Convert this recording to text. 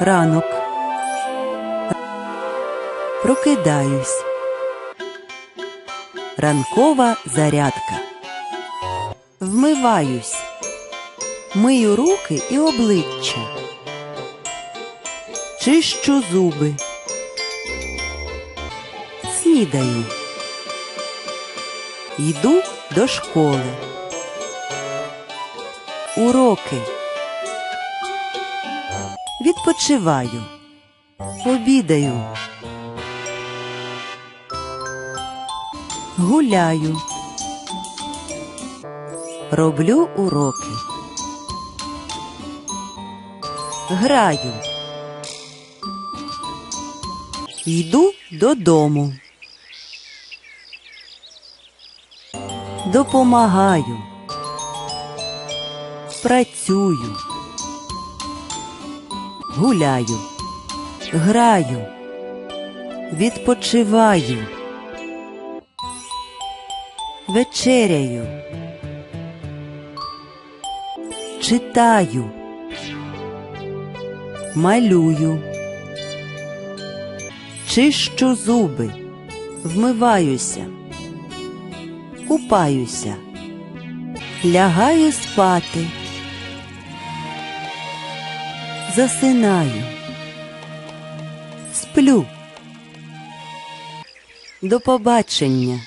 Ранок. Прокидаюсь. Ранкова зарядка. Вмиваюсь. Мию руки і обличчя. Чищу зуби. Снідаю. Йду до школи. Уроки. Відпочиваю. Обідаю. Гуляю. Роблю уроки. Граю. Йду додому. Допомагаю. Працюю. Гуляю. Граю. Відпочиваю. Вечеряю. Читаю. Малюю. Чищу зуби. Вмиваюся. Купаюся. Лягаю спати. Засинаю. Сплю. До побачення.